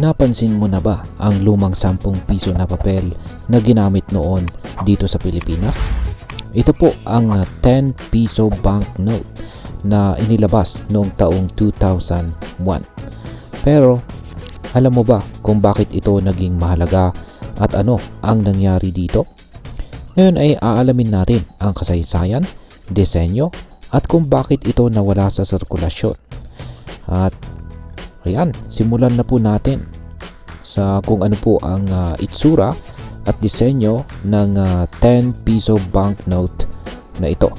Napansin mo na ba ang lumang 10 piso na papel na ginamit noon dito sa Pilipinas? Ito po ang ah, 10 piso banknote na inilabas noong taong 2001. Pero alam mo ba kung bakit ito naging mahalaga at ano ang nangyari dito? Ngayon ay aalamin natin ang kasaysayan, disenyo at kung bakit ito nawala sa sirkulasyon. At ayan, simulan na po natin sa kung ano po ang ah, itsura at disenyo ng ah, 10 piso banknote na ito.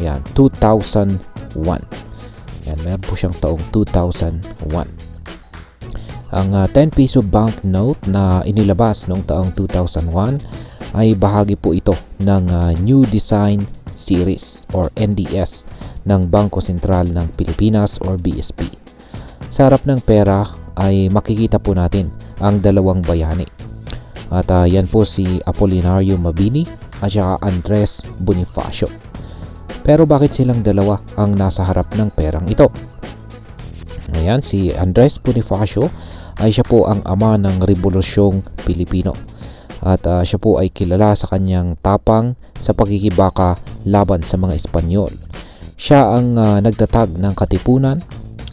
Ayan, 2001. Ayan, meron po siyang taong 2001. Ang ah, 10 piso banknote na inilabas noong taong 2001 ay bahagi po ito ng ah, New Design Series or NDS ng Bangko Sentral ng Pilipinas or BSP. Sa harap ng pera ay makikita po natin ang dalawang bayani. At ah, yan po si Apolinario Mabini at saka Andres Bonifacio. Pero bakit silang dalawa ang nasa harap ng perang ito? Ayan, si Andres Bonifacio ay siya po ang ama ng Rebolusyong Pilipino. At ah, siya po ay kilala sa kanyang tapang sa pagkikibaka laban sa mga Espanyol. Siya ang ah, nagtatag ng katipunan,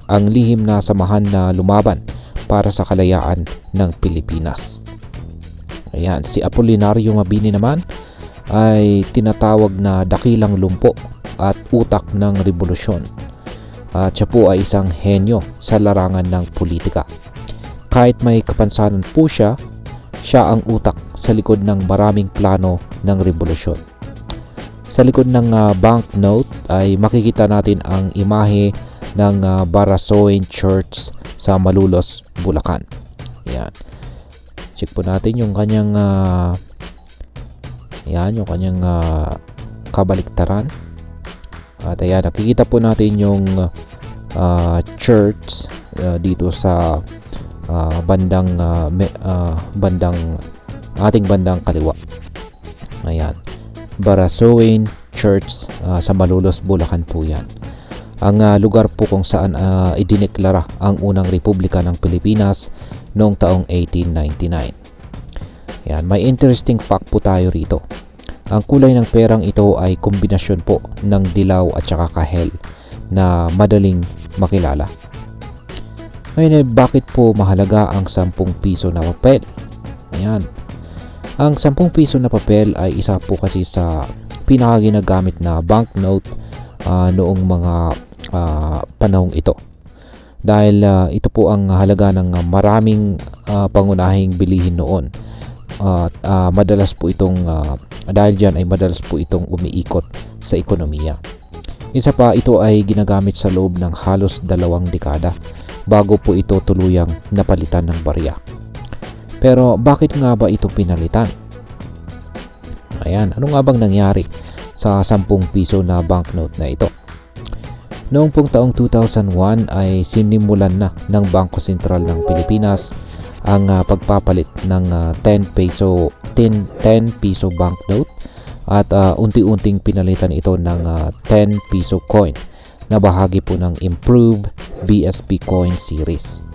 ang lihim na samahan na lumaban para sa kalayaan ng Pilipinas. Ayan, si Apolinario Mabini naman ay tinatawag na dakilang lumpo at utak ng revolusyon. At siya po ay isang henyo sa larangan ng politika. Kahit may kapansanan po siya, siya ang utak sa likod ng maraming plano ng revolusyon. Sa likod ng ah, banknote ay makikita natin ang imahe ng ah, Barasoin Church sa Malulos, Bulacan. Yan. Check po natin yung kanyang ah, yan, yung kanyang ah, kabaliktaran. At ayan, nakikita po natin yung ah, church ah, dito sa ah, bandang ah, me- ah, bandang ating bandang kaliwa. Ayan. Barasoin Church ah, sa Malolos, Bulacan po yan. Ang ah, lugar po kung saan ah, idineklara ang unang republika ng Pilipinas noong taong 1899. Yan, may interesting fact po tayo rito. Ang kulay ng perang ito ay kombinasyon po ng dilaw at saka kahel na madaling makilala. Ngayon eh, bakit po mahalaga ang 10 piso na papel? Ayan. Ang 10 piso na papel ay isa po kasi sa pinakaginagamit na banknote ah, noong mga ah, panahong ito. Dahil ah, ito po ang halaga ng maraming ah, pangunahing bilihin noon. At ah, madalas po itong ah, dahil diyan ay madalas po itong umiikot sa ekonomiya. Isa pa ito ay ginagamit sa loob ng halos dalawang dekada bago po ito tuluyang napalitan ng barya. Pero bakit nga ba ito pinalitan? Ayan, ano nga bang nangyari sa 10 piso na banknote na ito? Noong pong taong 2001 ay sinimulan na ng Bangko Sentral ng Pilipinas ang ah, pagpapalit ng ah, 10 peso 10, 10 piso banknote at ah, unti-unting pinalitan ito ng ah, 10 piso coin na bahagi po ng improved BSP coin series.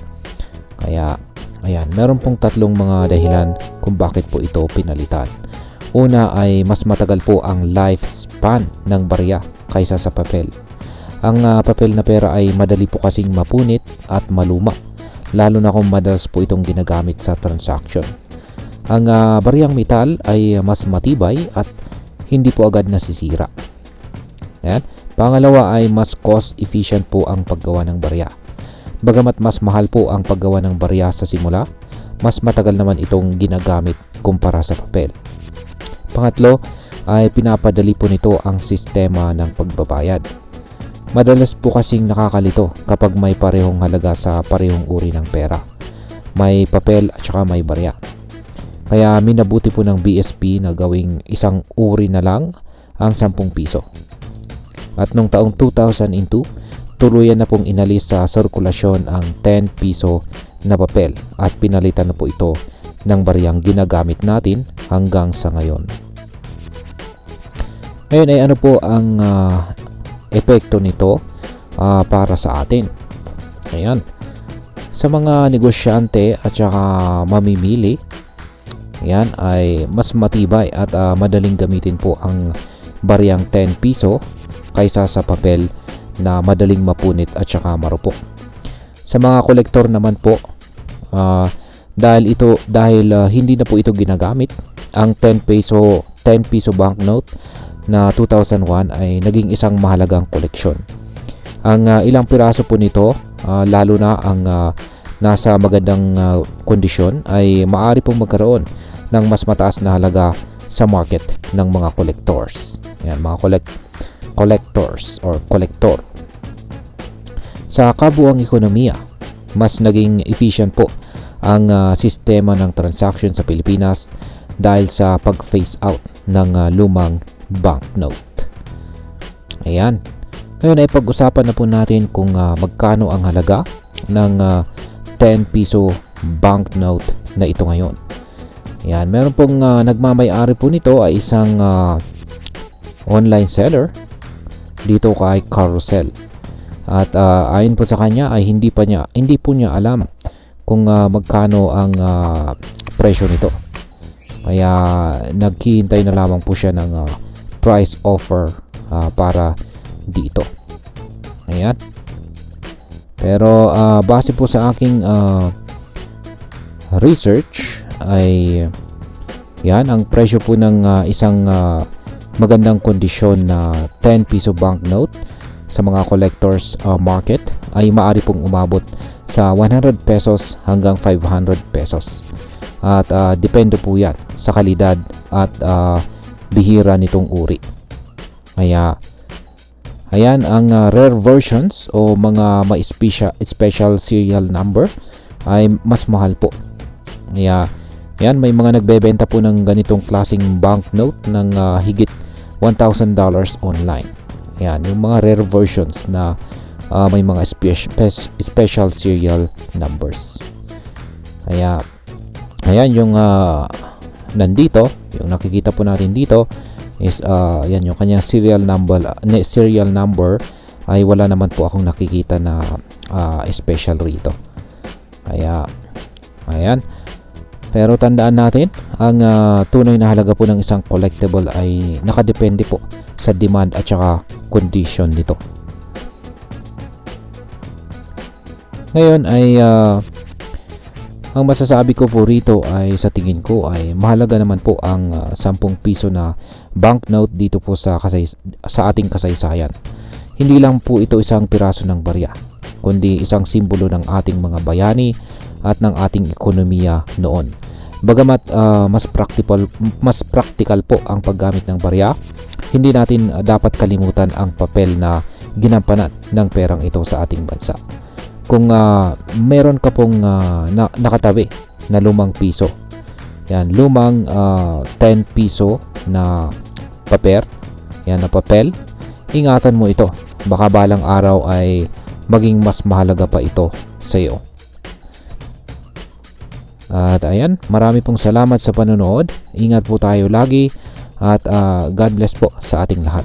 Kaya ayan, meron pong tatlong mga dahilan kung bakit po ito pinalitan. Una ay mas matagal po ang lifespan ng barya kaysa sa papel. Ang ah, papel na pera ay madali po kasing mapunit at maluma, lalo na kung madalas po itong ginagamit sa transaction. Ang ah, baryang metal ay mas matibay at hindi po agad nasisira. Ayan. Pangalawa ay mas cost efficient po ang paggawa ng barya. Bagamat mas mahal po ang paggawa ng barya sa simula, mas matagal naman itong ginagamit kumpara sa papel. Pangatlo ay pinapadali po nito ang sistema ng pagbabayad. Madalas po kasing nakakalito kapag may parehong halaga sa parehong uri ng pera. May papel at saka may barya. Kaya minabuti po ng BSP na gawing isang uri na lang ang 10 piso. At nung taong 2002, tuluyan na pong inalis sa sirkulasyon ang 10 piso na papel at pinalitan na po ito ng baryang ginagamit natin hanggang sa ngayon. Ngayon ay ano po ang ah, epekto nito ah, para sa atin. Ayan. Sa mga negosyante at saka mamimili, yan ay mas matibay at ah, madaling gamitin po ang bariyang 10 piso kaysa sa papel na madaling mapunit at saka marupok. Sa mga kolektor naman po, ah, dahil ito dahil ah, hindi na po ito ginagamit, ang 10 peso 10 piso banknote na 2001 ay naging isang mahalagang koleksyon. Ang ah, ilang piraso po nito, ah, lalo na ang ah, nasa magandang ah, kondisyon ay maaari pong magkaroon ng mas mataas na halaga sa market ng mga collectors. Yan, mga collect collectors or collector. Sa kabuang ekonomiya, mas naging efficient po ang ah, sistema ng transaction sa Pilipinas dahil sa pag-phase out ng ah, lumang banknote. Ayan. Ngayon ay pag-usapan na po natin kung ah, magkano ang halaga ng ah, 10 piso banknote na ito ngayon. Ayan, meron pong ah, nagmamay-ari po nito ay isang ah, online seller dito kay Carousel. At ah, ayon po sa kanya ay hindi pa niya hindi po niya alam kung ah, magkano ang ah, presyo nito. Kaya naghihintay na lamang po siya ng ah, price offer ah, para dito. Ayan. Pero ah, base po sa aking ah, research ay yan ang presyo po ng ah, isang ah, magandang kondisyon na 10 piso banknote sa mga collectors ah, market ay maaari pong umabot sa 100 pesos hanggang 500 pesos. At ah, depende po yan sa kalidad at ah, bihira nitong uri. Kaya ayan ang ah, rare versions o mga may special, serial number ay mas mahal po. Kaya yan may mga nagbebenta po ng ganitong klasing banknote ng ah, higit $1,000 online. Yan, yung mga rare versions na ah, may mga spe- special serial numbers. Kaya, ayan yung ah, nandito, yung nakikita po natin dito is ah, yan yung kanyang serial number ne- serial number ay wala naman po akong nakikita na ah, special rito. Kaya, ayan. Pero tandaan natin, ang ah, tunay na halaga po ng isang collectible ay nakadepende po sa demand at saka condition nito. Ngayon ay ah, ang masasabi ko po rito ay sa tingin ko ay mahalaga naman po ang ah, 10 piso na banknote dito po sa kasay sa ating kasaysayan. Hindi lang po ito isang piraso ng barya, kundi isang simbolo ng ating mga bayani at ng ating ekonomiya noon. Bagamat ah, mas practical mas practical po ang paggamit ng barya, hindi natin ah, dapat kalimutan ang papel na ginampanan ng perang ito sa ating bansa. Kung ah, meron ka pong ah, na, nakatabi na lumang piso, yan, lumang ah, 10 piso na paper, yan na papel, ingatan mo ito. Baka balang araw ay maging mas mahalaga pa ito sa iyo. At ayan, marami pong salamat sa panonood. Ingat po tayo lagi at ah, God bless po sa ating lahat.